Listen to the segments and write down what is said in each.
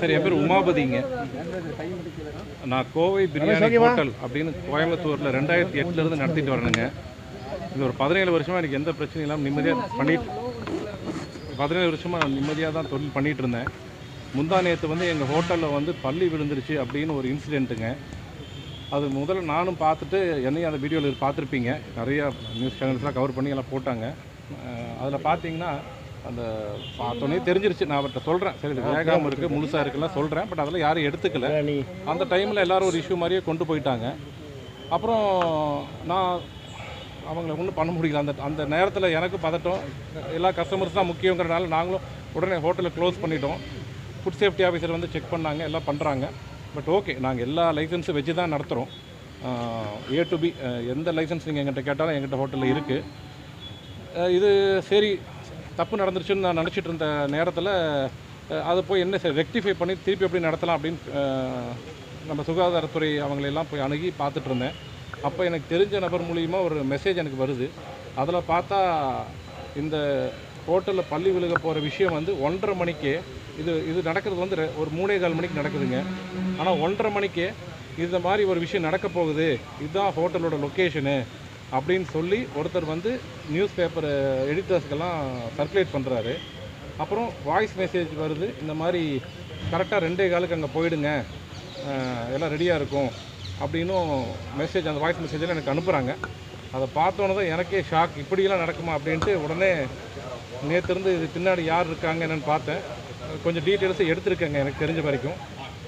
Sir என் பேர் உமாபதிங்க. நான் Kovai biryani hotel அப்படின்னு கோயம்புத்தூரில் ரெண்டாயிரத்தி எட்டுலேருந்து நடத்திட்டு வரேனுங்க இது ஒரு பதினேழு வருஷமாக எனக்கு எந்த பிரச்சனையும் இல்லாமல் நிம்மதியாக பண்ணிட்டு பதினேழு வருஷமாக நான் நிம்மதியாக தான் தொழில் பண்ணிகிட்டு இருந்தேன். முந்தா நேற்று வந்து எங்கள் ஹோட்டலில் வந்து பள்ளி விழுந்துருச்சு அப்படின்னு ஒரு இன்சிடெண்ட்டுங்க அது முதல்ல நானும் பார்த்துட்டு என்னையும் அந்த வீடியோவில் பார்த்துருப்பீங்க. நிறையா நியூஸ் சேனல்ஸ்லாம் கவர் பண்ணி எல்லாம் போட்டாங்க. அதில் பார்த்தீங்கன்னா அந்த பார்த்தோன்னே தெரிஞ்சிருச்சு. நான் அவர்கிட்ட சொல்கிறேன் சரி இது வேகாமல் இருக்குது முழுசாக இருக்குல்லாம் சொல்கிறேன் பட் அதெல்லாம் யாரும் எடுத்துக்கல. அந்த டைமில் எல்லாரும் ஒரு இஷ்யூ மாதிரியே கொண்டு போயிட்டாங்க. அப்புறம் நான் அவங்கள ஒன்றும் பண்ண முடியல. அந்த அந்த நேரத்தில் எனக்கு பதட்டம். எல்லா கஸ்டமர்ஸ் தான் முக்கியங்கிறனால நாங்களும் உடனே ஹோட்டலை க்ளோஸ் பண்ணிட்டோம். ஃபுட் சேஃப்டி ஆஃபீஸர் வந்து செக் பண்ணாங்க எல்லாம் பண்ணுறாங்க பட் ஓகே நாங்கள் எல்லா லைசன்ஸும் வச்சு தான் நடத்துகிறோம் ஏ டு பி எந்த லைசன்ஸ் நீங்கள் எங்கிட்ட கேட்டாலும் எங்கிட்ட ஹோட்டலில் இருக்குது இது சரி தப்பு நடந்துருச்சுன்னு நான் நினச்சிட்டு இருந்த நேரத்தில் அதை போய் என்ன ரெக்டிஃபை பண்ணி திருப்பி எப்படி நடத்தலாம் அப்படின்னு நம்ம சுகாதாரத்துறை அவங்களெல்லாம் போய் அணுகி பார்த்துட்டு இருந்தேன் அப்போ எனக்கு தெரிஞ்ச நபர் மூலியமாக ஒரு மெசேஜ் எனக்கு வருது. அதில் பார்த்தா இந்த ஹோட்டலில் பள்ளி விழுக போகிற விஷயம் வந்து ஒன்றரை மணிக்கே இது இது நடக்கிறது வந்து ரெ- ஒரு மூணே கால் மணிக்கு நடக்குதுங்க. ஆனால் ஒன்றரை மணிக்கே இந்த மாதிரி ஒரு விஷயம் நடக்க போகுது. இதுதான் ஹோட்டலோட லொக்கேஷனு அப்படின்னு சொல்லி ஒருத்தர் வந்து நியூஸ் பேப்பர் எடிட்டர்ஸ்க்கெல்லாம் சர்க்குலேட் பண்ணுறாரு அப்புறம் வாய்ஸ் மெசேஜ் வருது இந்த மாதிரி கரெக்டாக ரெண்டே காலுக்கு அங்கே போயிடுங்க எல்லாம் ரெடியாக இருக்கும் அப்படின்னும் மெசேஜ் அந்த வாய்ஸ் மெசேஜில் எனக்கு அனுப்புகிறாங்க அதை பார்த்தோன்னே தான் எனக்கே ஷாக் இப்படியெல்லாம் நடக்குமா அப்படின்ட்டு உடனே நேற்றுருந்து இது பின்னாடி யார் இருக்காங்க என்னென்னு பார்த்தேன். கொஞ்சம் டீட்டெயில்ஸை எடுத்திருக்கேங்க எனக்கு தெரிஞ்ச வரைக்கும்.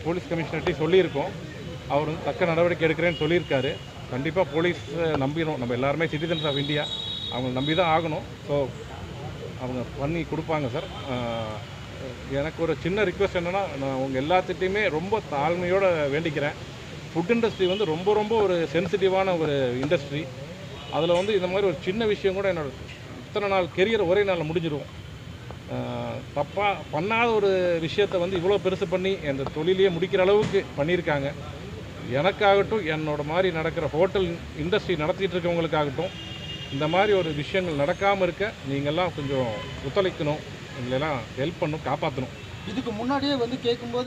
போலீஸ் கமிஷனர்ட்டையும் சொல்லியிருக்கோம். அவர் வந்து தக்க நடவடிக்கை எடுக்கிறேன்னு சொல்லியிருக்காரு. கண்டிப்பாக போலீஸ் நம்பிடும் நம்ம எல்லாருமே சிட்டிசன்ஸ் ஆஃப் இந்தியா. அவங்களை நம்பி தான் ஆகணும். ஸோ அவங்க பண்ணி கொடுப்பாங்க சார். எனக்கு ஒரு சின்ன ரிக்வெஸ்ட் என்னென்னா நான் உங்கள் எல்லாத்துட்டையுமே ரொம்ப தாழ்மையோடு வேண்டிக்கிறேன். ஃபுட் இண்டஸ்ட்ரி வந்து ரொம்ப ரொம்ப ஒரு சென்சிட்டிவான ஒரு இண்டஸ்ட்ரி அதில் வந்து இந்த மாதிரி ஒரு சின்ன விஷயம் கூட என்னோட இத்தனை நாள் கெரியர் ஒரே நாளில் முடிஞ்சிடும் தப்பாக பண்ணாத ஒரு விஷயத்தை வந்து இவ்வளோ பெருசு பண்ணி அந்த தொழிலையே முடிக்கிற அளவுக்கு பண்ணியிருக்காங்க. எனக்காகட்டும் என்னோட மாதிரி நடக்கிற ஹோட்டல் இண்டஸ்ட்ரி நடத்திட்டு இருக்கவங்களுக்காகட்டும் இந்த மாதிரி ஒரு விஷயங்கள் நடக்காமல் இருக்க நீங்கள்லாம் கொஞ்சம் ஒத்துழைக்கணும் எங்களெல்லாம் ஹெல்ப் பண்ணணும் காப்பாற்றணும் இதுக்கு முன்னாடியே வந்து கேட்கும்போது